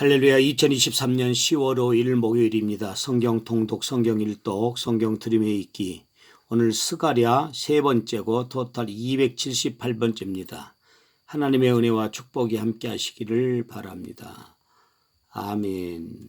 할렐루야 2023년 10월 5일 목요일입니다. 성경 통독, 성경 일독, 성경 드림의 읽기. 오늘 스가랴 세 번째고 토탈 278번째입니다. 하나님의 은혜와 축복이 함께 하시기를 바랍니다. 아멘.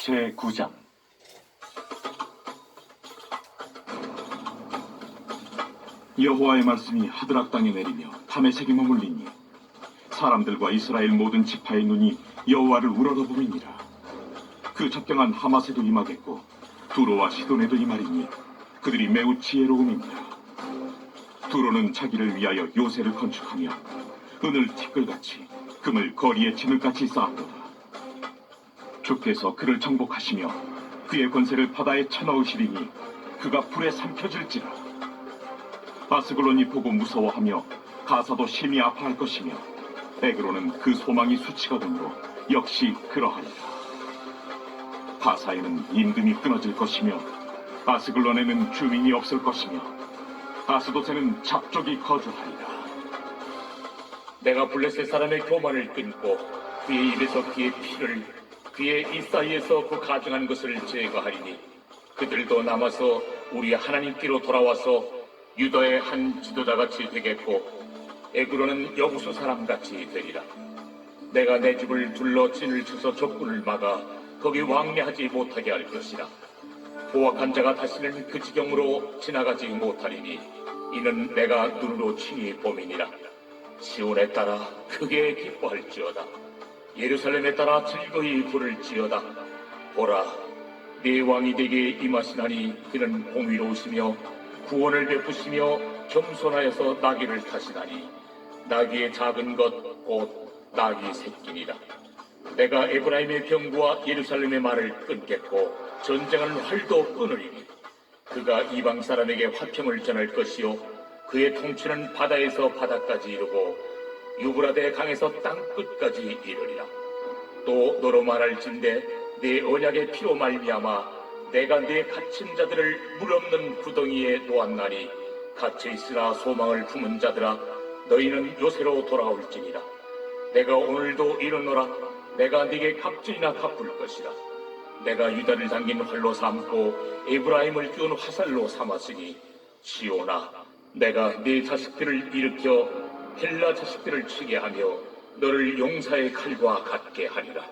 제9장. 여호와의 말씀이 하드락 땅에 내리며 담에색이 머물리니 사람들과 이스라엘 모든 지파의 눈이 여호와를 우러러보이니라. 그 적경한 하마세도 임하겠고 두로와 시돈에도 임하리니 그들이 매우 지혜로움이니라. 두로는 자기를 위하여 요새를 건축하며 은을 티끌같이 금을 거리에 진을같이 쌓았도다 주께서 그를 정복하시며 그의 권세를 바다에 쳐넣으시리니 그가 불에 삼켜질지라. 바스글론이 보고 무서워하며 가사도 심히 아파할 것이며 에그로는 그 소망이 수치거든요 역시 그러하리라. 가사에는 임금이 끊어질 것이며 아스글론에는 주민이 없을 것이며 아스도세는 잡족이 거주하리라. 내가 블레셋 사람의 교만을 끊고 그의 입에서 그의 피를 그의 입 사이에서 그 가증한 것을 제거하리니 그들도 남아서 우리 하나님께로 돌아와서 유다의 한 지도자같이 되겠고 에그로는 여부수 사람같이 되리라. 내가 내 집을 둘러 진을 쳐서 적군을 막아 거기 왕래하지 못하게 할 것이라. 보악한 자가 다시는 그 지경으로 지나가지 못하리니 이는 내가 눈으로 친히 보민이라. 시온에 따라 크게 기뻐할지어다. 예루살렘에 따라 즐거이 부를지어다. 보라, 네 왕이 되게 임하시나니 그는 공의로우시며 구원을 베푸시며 겸손하여서 나귀를 타시나니 나귀의 작은 것 곧 나귀 새끼니라. 내가 에브라임의 병구와 예루살렘의 말을 끊겠고 전쟁하는 활도 끊으리니 그가 이방 사람에게 화평을 전할 것이요 그의 통치는 바다에서 바다까지 이르고 유브라데 강에서 땅 끝까지 이르리라. 또 너로 말할진대 내 언약의 피로 말미암아 내가 내 갇힌 자들을 물 없는 구덩이에 놓았나니 갇혀 있으나 소망을 품은 자들아 너희는 요새로 돌아올지니라. 내가 오늘도 이르노라 내가 네게 값질이나 갚을 것이라. 내가 유다를 당긴 활로 삼고 에브라임을 끼운 화살로 삼았으니 시오나 내가 네 자식들을 일으켜 헬라 자식들을 치게 하며 너를 용사의 칼과 같게 하리라.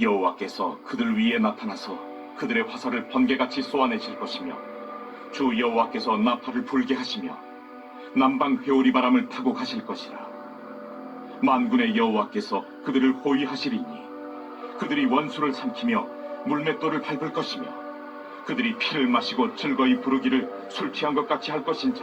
여호와께서 그들 위에 나타나서 그들의 화살을 번개같이 쏘아내실 것이며 주 여호와께서 나팔을 불게 하시며 남방 회오리 바람을 타고 가실 것이라 만군의 여호와께서 그들을 호위하시리니 그들이 원수를 삼키며 물맷돌을 밟을 것이며 그들이 피를 마시고 즐거이 부르기를 술 취한 것 같이 할 것인지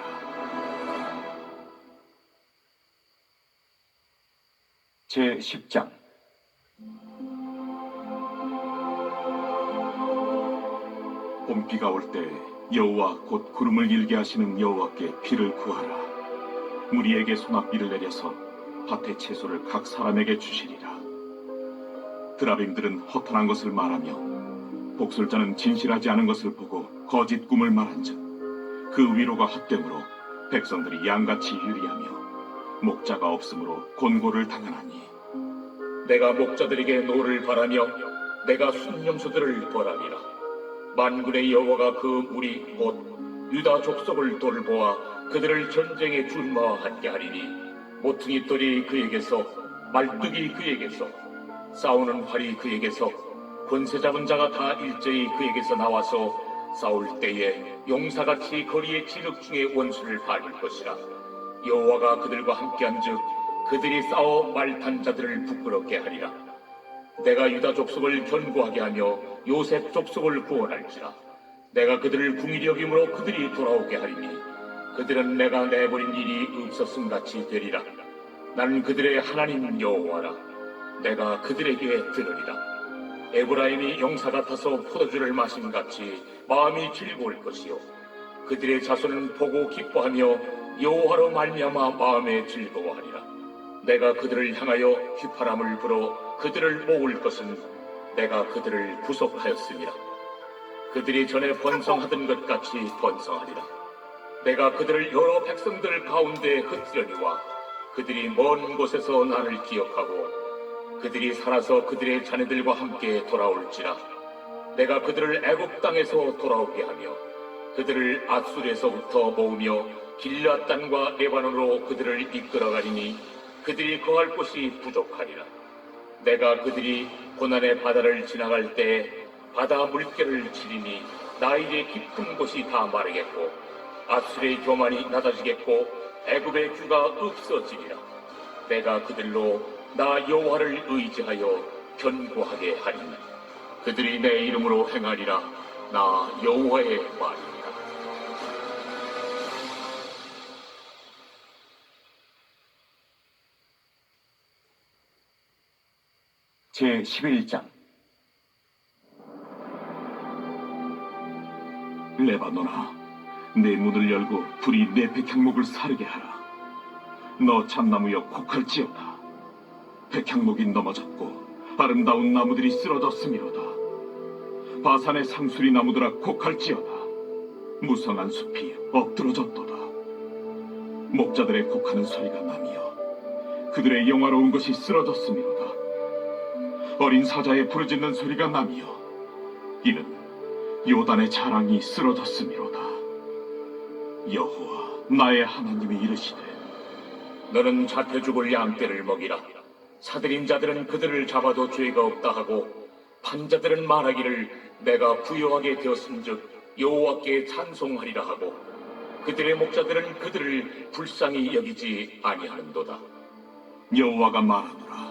제 10장 봄비가 올 때 여호와 곧 구름을 일게 하시는 여호와께 비를 구하라. 무리에게 소낙비를 내려서 밭의 채소를 각 사람에게 주시리라. 드라빔들은 허탄한 것을 말하며 복술자는 진실하지 않은 것을 보고 거짓 꿈을 말한즉 그 위로가 헛됨으로 백성들이 양같이 유리하며 목자가 없으므로 곤고를 당하나니 내가 목자들에게 노를 바라며 내가 순념수들을 벌하리라. 만군의 여호와가 그 무리 곧 유다 족속을 돌보아 그들을 전쟁에 준마하게 하리니 모퉁이 돌이 그에게서 말뚝이 그에게서 싸우는 활이 그에게서 권세 잡은 자가 다 일제히 그에게서 나와서 싸울 때에 용사같이 거리의 진흙 중에 원수를 발릴 것이라 여호와가 그들과 함께한즉 그들이 싸워 말탄 자들을 부끄럽게 하리라. 내가 유다 족속을 견고하게 하며 요셉 족속을 구원할지라. 내가 그들을 궁일이 여김으로 그들이 돌아오게 하리니 그들은 내가 내버린 일이 없었음 같이 되리라. 나는 그들의 하나님 여호와라. 내가 그들에게 들으리라. 에브라임이 용사 같아서 포도주를 마신 같이 마음이 즐거울 것이요. 그들의 자손은 보고 기뻐하며 여호와로 말미암아 마음에 즐거워하리라. 내가 그들을 향하여 휘파람을 불어 그들을 모을 것은 내가 그들을 구속하였습니다. 그들이 전에 번성하던 것 같이 번성하리라. 내가 그들을 여러 백성들 가운데 흩으려니와 그들이 먼 곳에서 나를 기억하고 그들이 살아서 그들의 자녀들과 함께 돌아올지라. 내가 그들을 애굽 땅에서 돌아오게 하며 그들을 아수르에서부터 모으며 길앗 땅과 레바논으로 그들을 이끌어가리니 그들이 거할 곳이 부족하리라. 내가 그들이 고난의 바다를 지나갈 때 바다 물결을 치리니 나일의 깊은 곳이 다 마르겠고 아수르의 교만이 낮아지겠고 애굽의 규가 없어지리라. 내가 그들로 나 여호와를 의지하여 견고하게 하리니 그들이 내 이름으로 행하리라. 나 여호와의 말이니라. 제 11장. 레바노나. 내 문을 열고 불이 내 백향목을 사르게 하라. 너 참나무여 곡할지어다. 백향목이 넘어졌고 아름다운 나무들이 쓰러졌음이로다. 바산의 상수리 나무들아 곡할지어다. 무성한 숲이 엎드러졌도다. 목자들의 곡하는 소리가 나며 그들의 영화로운 것이 쓰러졌음이로다 어린 사자의 부르짖는 소리가 나며 이는 요단의 자랑이 쓰러졌음이로다 여호와 나의 하나님이 이르시되 너는 잡혀 죽을 양떼를 먹이라. 사들인 자들은 그들을 잡아도 죄가 없다 하고 판자들은 말하기를 내가 부유하게 되었은즉 여호와께 찬송하리라 하고 그들의 목자들은 그들을 불쌍히 여기지 아니하는도다. 여호와가 말하노라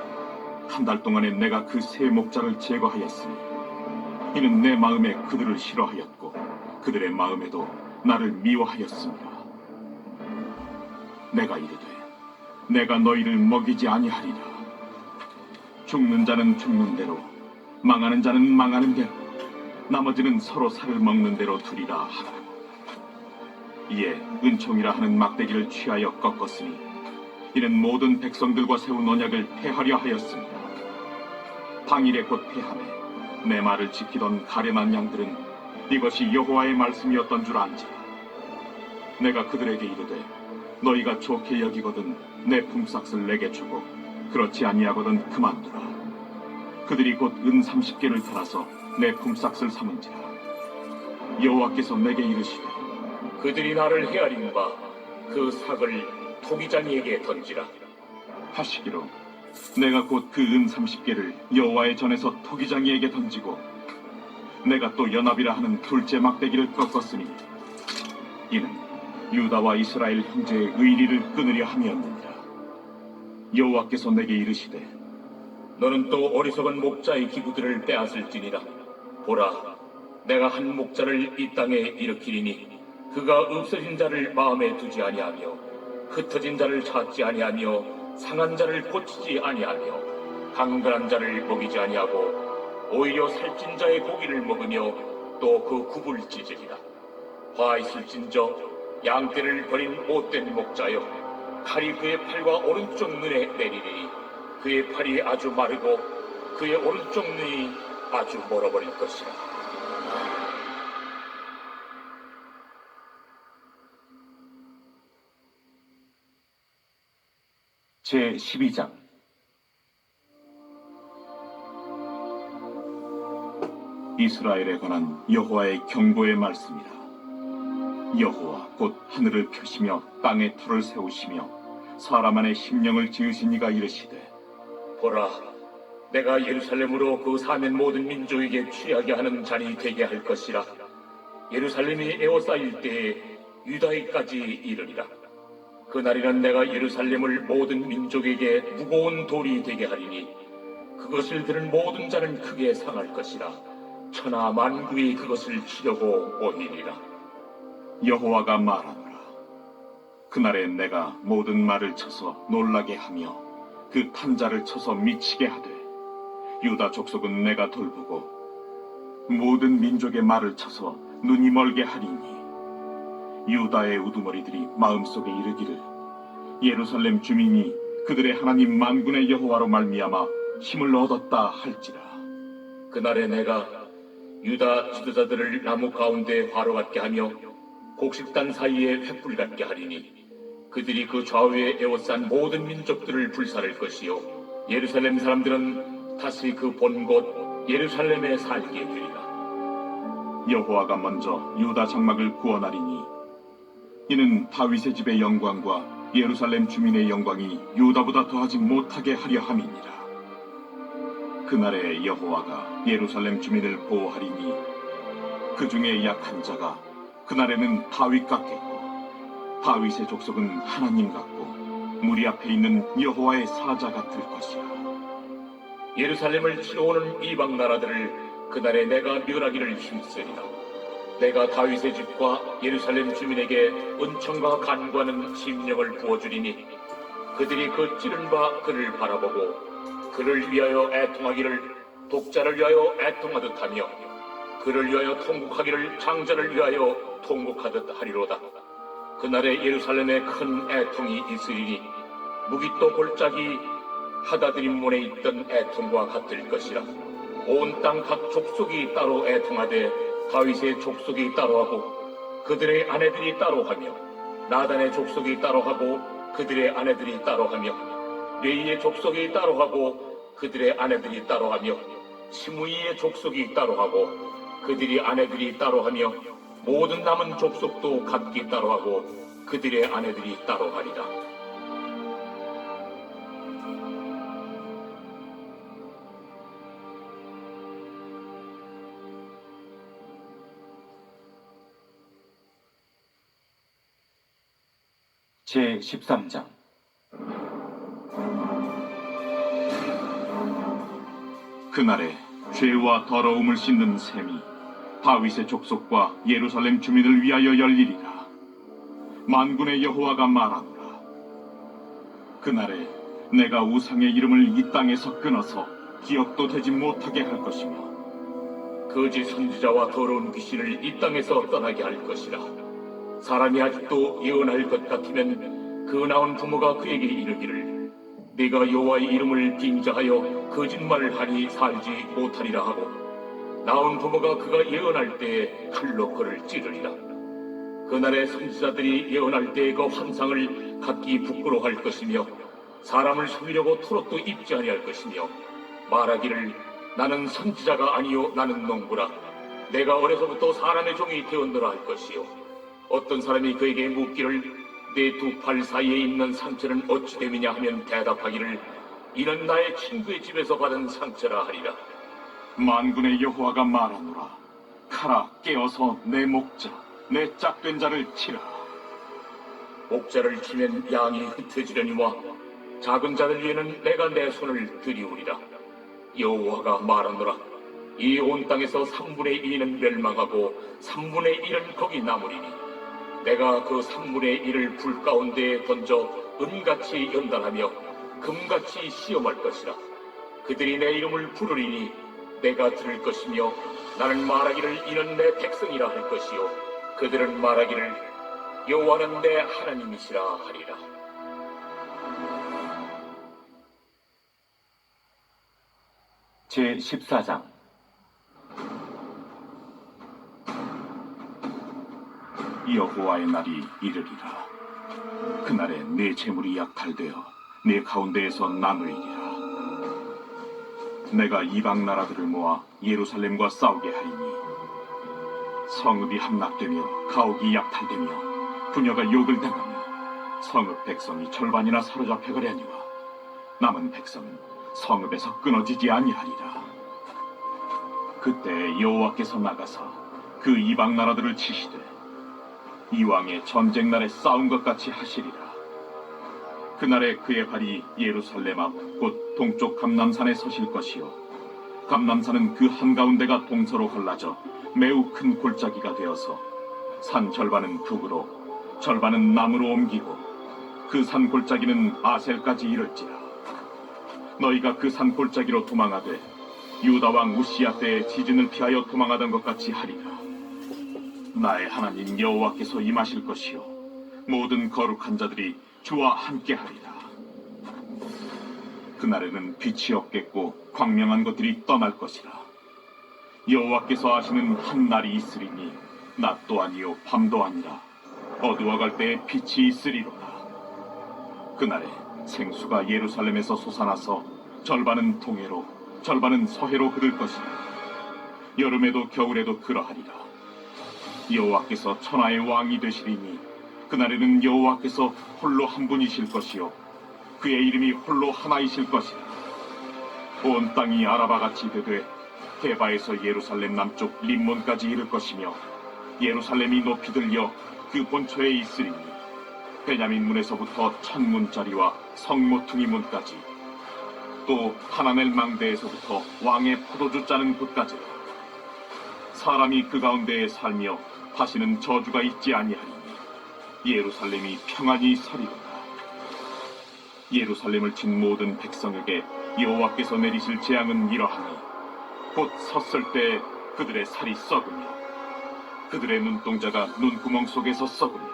한 달 동안에 내가 그 세 목자를 제거하였으니 이는 내 마음에 그들을 싫어하였고 그들의 마음에도 나를 미워하였습니다. 내가 이르되 내가 너희를 먹이지 아니하리라. 죽는 자는 죽는 대로 망하는 자는 망하는 대로 나머지는 서로 살을 먹는 대로 두리라 하라. 이에 은총이라 하는 막대기를 취하여 꺾었으니 이는 모든 백성들과 세운 언약을 폐하려 하였습니다. 당일에 곧 패하매 내 말을 지키던 가련한 양들은 이것이 여호와의 말씀이었던 줄 안지라 내가 그들에게 이르되 너희가 좋게 여기거든 내 품삯을 내게 주고 그렇지 아니하거든 그만두라. 그들이 곧 은 30개를 팔아서 내 품삯을 삼은지라. 여호와께서 내게 이르시되 그들이 나를 헤아린 바 그 삭을 토기장이에게 던지라. 하시기로 내가 곧 그 은 30개를 여호와의 전에서 토기장이에게 던지고 내가 또 연합이라 하는 둘째 막대기를 꺾었으니 이는 유다와 이스라엘 형제의 의리를 끊으려 함이었느니라 여호와께서 내게 이르시되 너는 또 어리석은 목자의 기구들을 빼앗을지니라. 보라, 내가 한 목자를 이 땅에 일으키리니 그가 없어진 자를 마음에 두지 아니하며 흩어진 자를 찾지 아니하며 상한 자를 고치지 아니하며 강건한 자를 먹이지 아니하고 오히려 살찐 자의 고기를 먹으며 또 그 굽을 찢으리라. 화 있을진저 양떼를 버린 못된 목자여 칼이 그의 팔과 오른쪽 눈에 내리리니 그의 팔이 아주 마르고 그의 오른쪽 눈이 아주 멀어버릴 것이라. 제 12장 이스라엘에 관한 여호와의 경고의 말씀이라 여호와 곧 하늘을 펴시며 땅에 터를 세우시며 사람 안에 심령을 지으신 이가 이르시되 보라, 내가 예루살렘으로 그 사는 모든 민족에게 취하게 하는 잔이 되게 할 것이라. 예루살렘이 에워싸일 때에 유다에까지 이르리라. 그날이는 내가 예루살렘을 모든 민족에게 무거운 돌이 되게 하리니 그것을 들은 모든 자는 크게 상할 것이라. 천하 만국이 그것을 치려고 오히리라. 여호와가 말하노라 그날에 내가 모든 말을 쳐서 놀라게 하며 그 탄자를 쳐서 미치게 하되 유다 족속은 내가 돌보고 모든 민족의 말을 쳐서 눈이 멀게 하리니 유다의 우두머리들이 마음속에 이르기를 예루살렘 주민이 그들의 하나님 만군의 여호와로 말미암아 힘을 얻었다 할지라. 그날에 내가 유다 지도자들을 나무 가운데 화로 같게 하며 곡식단 사이에 횃불 같게 하리니 그들이 그 좌우에 에워싼 모든 민족들을 불살할 것이요 예루살렘 사람들은 다시 그 본 곳 예루살렘에 살게 되리라. 여호와가 먼저 유다 장막을 구원하리니 이는 다윗의 집의 영광과 예루살렘 주민의 영광이 유다보다 더하지 못하게 하려 함이니라. 그날에 여호와가 예루살렘 주민을 보호하리니 그 중에 약한 자가 그날에는 다윗 같겠고 다윗의 족속은 하나님 같고 무리 앞에 있는 여호와의 사자 같을 것이라. 예루살렘을 치러 오는 이방 나라들을 그날에 내가 멸하기를 힘쓰리라 내가 다윗의 집과 예루살렘 주민에게 은총과 간구하는 심령을 부어주리니 그들이 그 찌른 바 그를 바라보고 그를 위하여 애통하기를 독자를 위하여 애통하듯 하며 그를 위하여 통곡하기를 장자를 위하여 통곡하듯 하리로다. 그날에 예루살렘에 큰 애통이 있으리니 무기또 골짜기 하다드림 문에 있던 애통과 같을 것이라. 온 땅 각 족속이 따로 애통하되 다윗의 족속이 따로하고 그들의 아내들이 따로하며 나단의 족속이 따로하고 그들의 아내들이 따로하며 레이의 족속이 따로하고 그들의 아내들이 따로하며 시므이의 족속이 따로하고 그들이 아내들이 따로하며 모든 남은 족속도 각기 따로하고 그들의 아내들이 따로하리라 제 13장 그날에 죄와 더러움을 씻는 셈이 다윗의 족속과 예루살렘 주민을 위하여 열리리라. 만군의 여호와가 말하노라. 그날에 내가 우상의 이름을 이 땅에서 끊어서 기억도 되지 못하게 할 것이며 거짓 선지자와 더러운 귀신을 이 땅에서 떠나게 할 것이라. 사람이 아직도 예언할 것 같으면 그 나온 부모가 그에게 이르기를 네가 여호와의 이름을 빙자하여 거짓말을 하니 살지 못하리라 하고 나온 부모가 그가 예언할 때에 칼로 그를 찌르리라. 그날의 선지자들이 예언할 때의 그 환상을 갖기 부끄러워할 것이며 사람을 속이려고 토록도 입지 아니할 것이며 말하기를 나는 선지자가 아니요 나는 농부라. 내가 어려서부터 사람의 종이 되었노라 할 것이요 어떤 사람이 그에게 묻기를 내 두 팔 사이에 있는 상처는 어찌 됨이냐 하면 대답하기를 이는 나의 친구의 집에서 받은 상처라 하리라. 만군의 여호와가 말하노라. 카라 깨어서 내 목자 내 짝된 자를 치라. 목자를 치면 양이 흩어지려니와 작은 자들 위에는 내가 내 손을 들이우리라. 여호와가 말하노라. 이 온 땅에서 3분의 2는 멸망하고 3분의 1은 거기 남으리니 내가 그 3분의 1을 불 가운데에 던져 은같이 연단하며 금같이 시험할 것이라. 그들이 내 이름을 부르리니 내가 들을 것이며 나는 말하기를 이는 내 백성이라 할 것이요. 그들은 말하기를 여호와는 내 하나님이시라 하리라. 제 14장 여호와의 날이 이르리라 그날에 내 재물이 약탈되어 내 가운데에서 나누이리라 내가 이방 나라들을 모아 예루살렘과 싸우게 하리니 성읍이 함락되며 가옥이 약탈되며 부녀가 욕을 당하며 성읍 백성이 절반이나 사로잡혀 가려니와 남은 백성은 성읍에서 끊어지지 아니하리라. 그때 여호와께서 나가서 그 이방 나라들을 치시되 이왕의 전쟁 날에 싸운 것 같이 하시리라. 그날에 그의 발이 예루살렘 앞 곧 동쪽 감남산에 서실 것이요 감남산은 그 한가운데가 동서로 갈라져 매우 큰 골짜기가 되어서 산 절반은 북으로 절반은 남으로 옮기고 그 산 골짜기는 아셀까지 이를지라. 너희가 그 산 골짜기로 도망하되 유다 왕 우시야 때에 지진을 피하여 도망하던 것 같이 하리라. 나의 하나님 여호와께서 임하실 것이요 모든 거룩한 자들이 주와 함께하리라. 그날에는 빛이 없겠고 광명한 것들이 떠날 것이라. 여호와께서 하시는 한 날이 있으리니 낮도 아니요 밤도 아니라 어두워 갈 때에 빛이 있으리로다. 그날에 생수가 예루살렘에서 솟아나서 절반은 동해로 절반은 서해로 흐를 것이라 여름에도 겨울에도 그러하리라 여호와께서 천하의 왕이 되시리니 그날에는 여호와께서 홀로 한 분이실 것이요 그의 이름이 홀로 하나이실 것이라. 온 땅이 아라바같이 되되 대바에서 예루살렘 남쪽 림몬까지 이를 것이며 예루살렘이 높이 들려 그 본처에 있으리니 베냐민 문에서부터 천문짜리와 성모퉁이 문까지 또 하나넬 망대에서부터 왕의 포도주 짜는 곳까지. 사람이 그 가운데에 살며 다시는 저주가 있지 아니하리니 예루살렘이 평안히 서리로다. 예루살렘을 친 모든 백성에게 여호와께서 내리실 재앙은 이러하니 곧 섰을 때 그들의 살이 썩으며 그들의 눈동자가 눈구멍 속에서 썩으며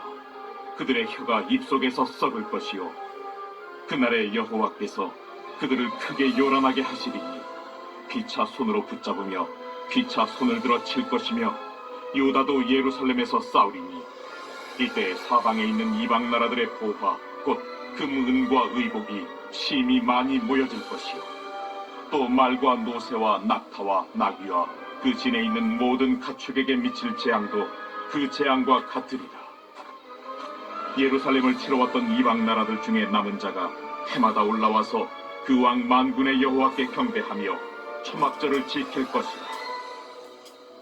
그들의 혀가 입속에서 썩을 것이요 그날에 여호와께서 그들을 크게 요란하게 하시리니 피차 손으로 붙잡으며 피차 손을 들어 칠 것이며 유다도 예루살렘에서 싸우리니 이때 사방에 있는 이방 나라들의 보화 곧 금은과 의복이 심히 많이 모여질 것이요 또 말과 노새와 낙타와 나귀와 그 진에 있는 모든 가축에게 미칠 재앙도 그 재앙과 같으리라 예루살렘을 치러 왔던 이방 나라들 중에 남은 자가 해마다 올라와서 그 왕 만군의 여호와께 경배하며 초막절을 지킬 것이라.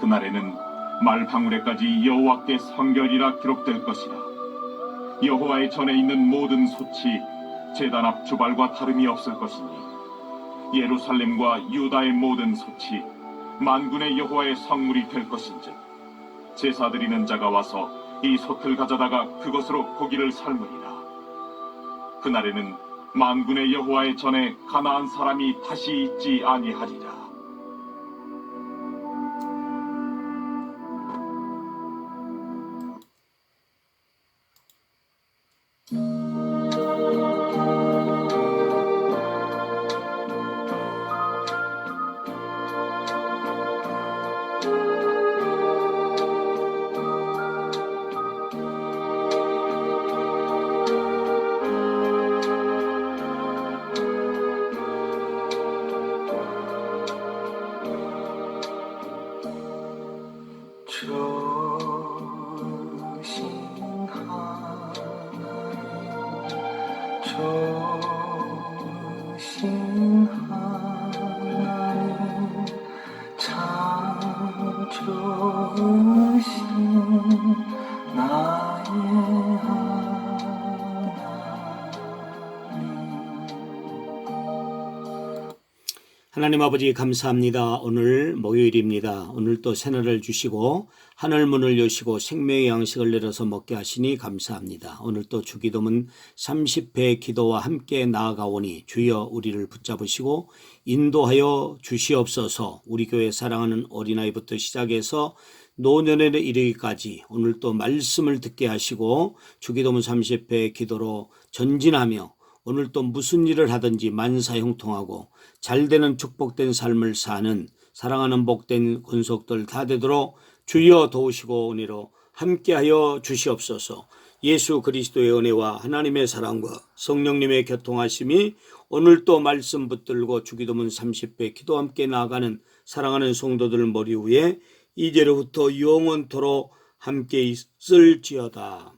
그날에는 말 방울에까지 여호와께 성결이라 기록될 것이라. 여호와의 전에 있는 모든 소치 제단 앞 주발과 다름이 없을 것이니 예루살렘과 유다의 모든 소치 만군의 여호와의 성물이 될 것인즉 제사 드리는 자가 와서 이 솥을 가져다가 그것으로 고기를 삶으리라 그날에는 만군의 여호와의 전에 가나안 사람이 다시 있지 아니하리라 주 하나님 아버지 감사합니다. 오늘 목요일입니다. 오늘 또 새날을 주시고 하늘 문을 여시고 생명의 양식을 내려서 먹게 하시니 감사합니다. 오늘 또 주기도문 30회 기도와 함께 나아가오니 주여 우리를 붙잡으시고 인도하여 주시옵소서 우리 교회 사랑하는 어린아이부터 시작해서 노년에 이르기까지 오늘 또 말씀을 듣게 하시고 주기도문 30회 기도로 전진하며 오늘 또 무슨 일을 하든지 만사형통하고 잘되는 축복된 삶을 사는 사랑하는 복된 권속들 다 되도록 주여 도우시고 은혜로 함께하여 주시옵소서. 예수 그리스도의 은혜와 하나님의 사랑과 성령님의 교통하심이 오늘 또 말씀 붙들고 주기도문 30배 기도 함께 나아가는 사랑하는 성도들 머리 위에 이제로부터 영원토록 함께 있을지어다.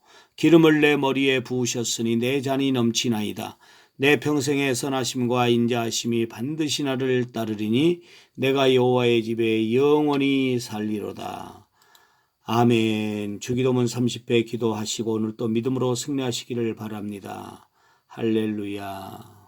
기름을 내 머리에 부으셨으니 내 잔이 넘치나이다. 내 평생의 선하심과 인자하심이 반드시 나를 따르리니 내가 여호와의 집에 영원히 살리로다. 아멘. 주기도문 30회 기도하시고 오늘 또 믿음으로 승리하시기를 바랍니다. 할렐루야.